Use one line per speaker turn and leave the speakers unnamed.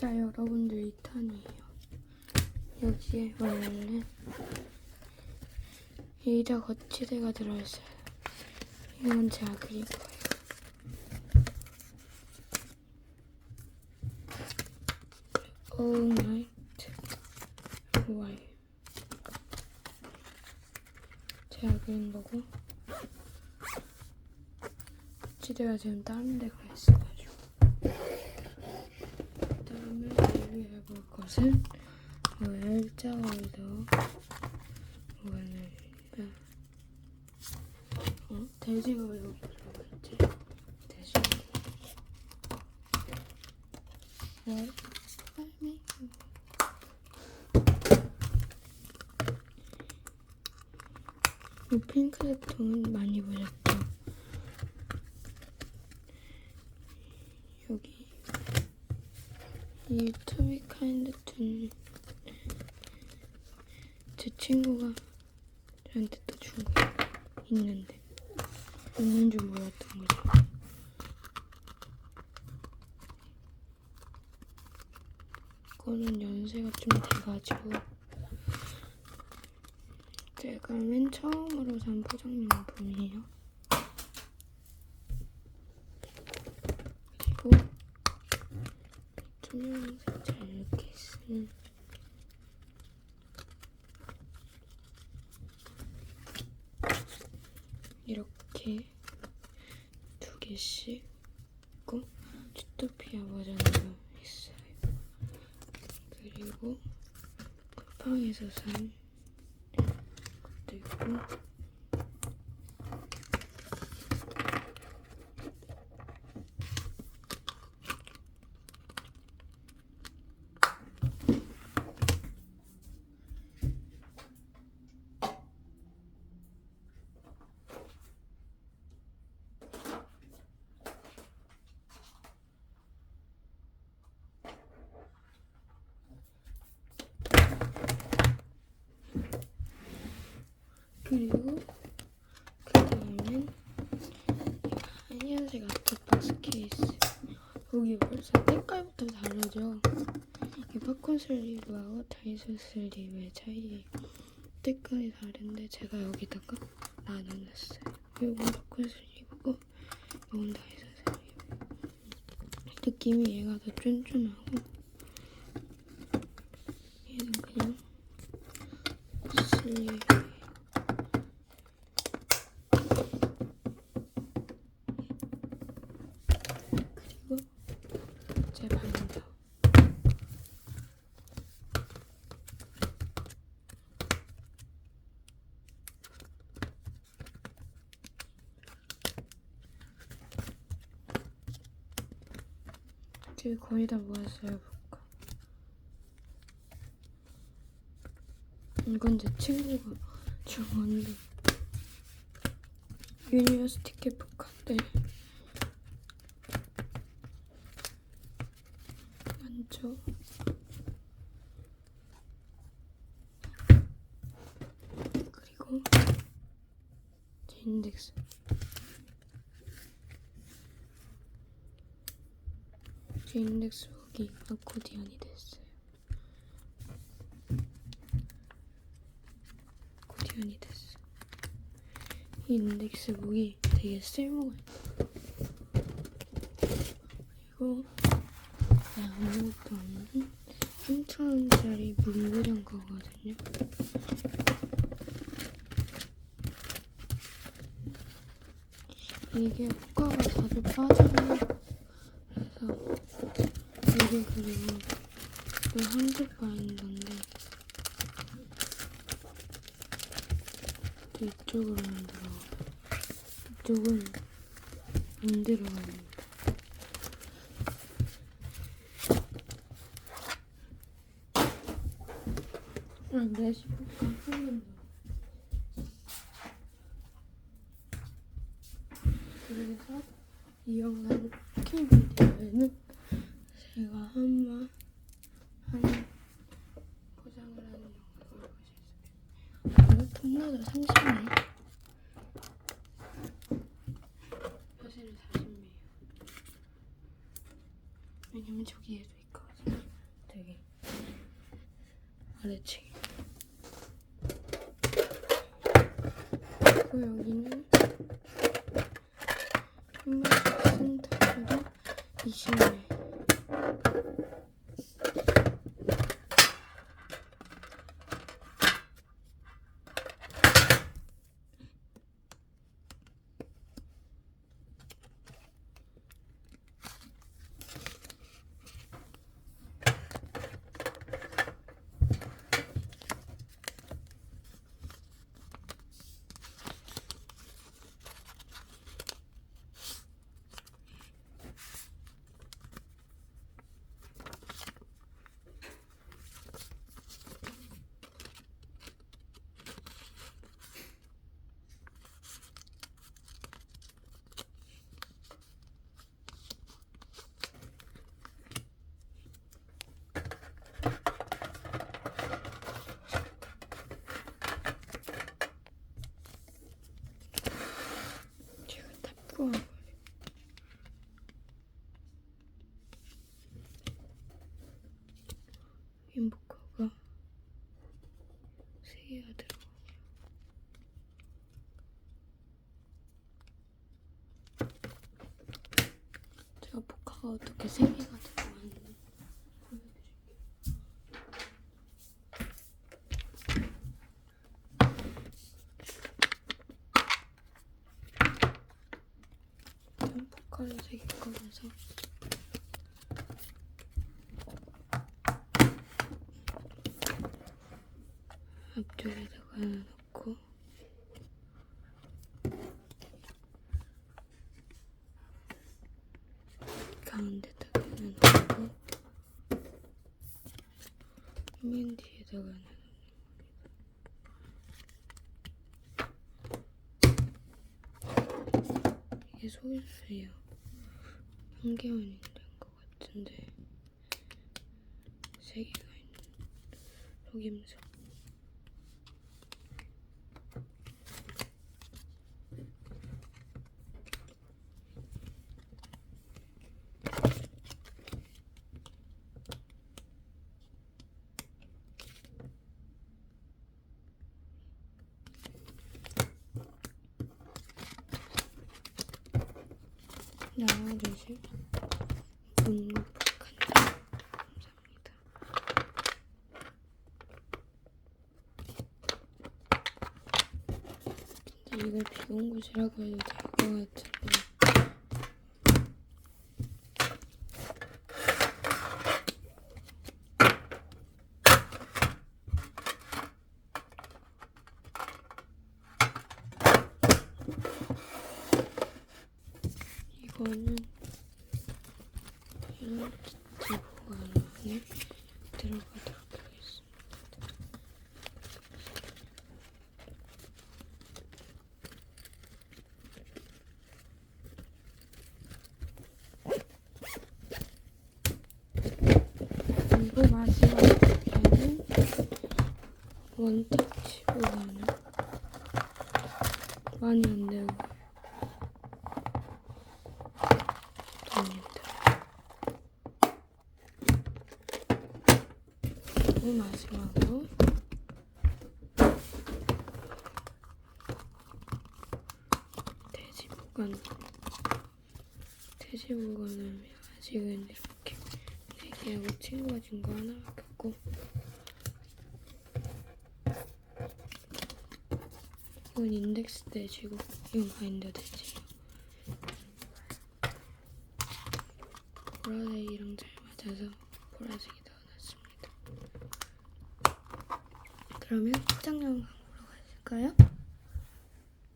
자, 여러분들 2탄이에요. 여기에 원래 의자 거치대가 들어있어요. 이건 제가 그린 거예요. All night while 제가 그린 거고 거치대가 지금 다른 데 가 있어가 다음에 리뷰해 볼 것은 웰자월더 오늘 어? 돼지가 왜 여기 들어가 있지? 돼지 왜? 빨리 이 핑크색 통은 많이 보셨죠? 여기 이 투비 카인드 툰제 친구가 저한테 또 준 거 있는데 있는 줄 몰랐던 거죠. 이거는 연세가 좀 돼가지고 제가 맨 처음으로 산 포장용품이에요. 그리고 투명색 잘 이렇게 쓰는 이렇게 두 개씩 있고 주토피아 버전으로 있어요. 그리고 쿠팡에서 산 것도 있고 그리고 그 다음엔 하얀색 아트박스 케이스 여기 벌써 색깔부터 다르죠? 이 팝콘 슬리브하고 다이소 슬리브의 차이 색깔이 다른데 제가 여기다가 나눠놨어요. 이건 팝콘 슬리브고 이건 다이소 슬리브. 느낌이 얘가 더 쫀쫀하고 얘는 그냥 슬리브 그리고 제 반대로 지금 거의 다 모았어요 볼까 이건 제 친구가 준 건데 유니버시티 캐프카인 데 먼저 그리고 제 인덱스. 제 인덱스 여기 아코디언이 됐어요. 아코디언이 됐어 이 인덱스 북이 되게 쓸모가 있어 그리고 아무것도 없는 3,000원짜리 문구장 거거든요. 이게 효과가 자주 빠져요. 그래서 이게 그리고 또 한쪽 바인더인데 또 이쪽으로 만들어. 이쪽은 안 들어가요. 아, 레시피가 한번 더. 그래서 이 영상 킨 비디오에는 제가 한번 하는 포장을 하는 영상을 보실 수. 이거 톤나도 30매. 사실은 40매예요. 왜냐면 저기에도 있거든요. 아래층. 그 리고 여기는 한번씩 쓴 타입으로 20일. 제가 거예요. 윈부커가 세 개가 들어가요. 제가 포카가 어떻게 세 개가 들어가는지 보여드릴게요. 일단 포카를 세개 꺼내서 앞쪽에다가 넣고 가운데다가 하나 넣고 맨 뒤에다가 하나 이게 속일수예요. 한 개만 있는 것 같은데 세 개가 있는 속임수. 둘, 셋. 분복한다. 감사합니다. 이걸 비온 곳이라고 해도 될 것 같은데. 이거는 키트 보관 안에 들어가도록 하겠습니다. 그리고 마지막 에는 원터치 보관을 많이 안 되고 됩니다. 그리고 마지막으로. 돼지 보관. 돼지 보관을 아직은 이렇게 네 개하고 친구가진 거 하나 갖고. 이건 인덱스 돼지고 이건 바인더 돼지 보라색이랑 잘 맞아서 보라색이 나왔습니다. 그러면 영상 보러 가실까요?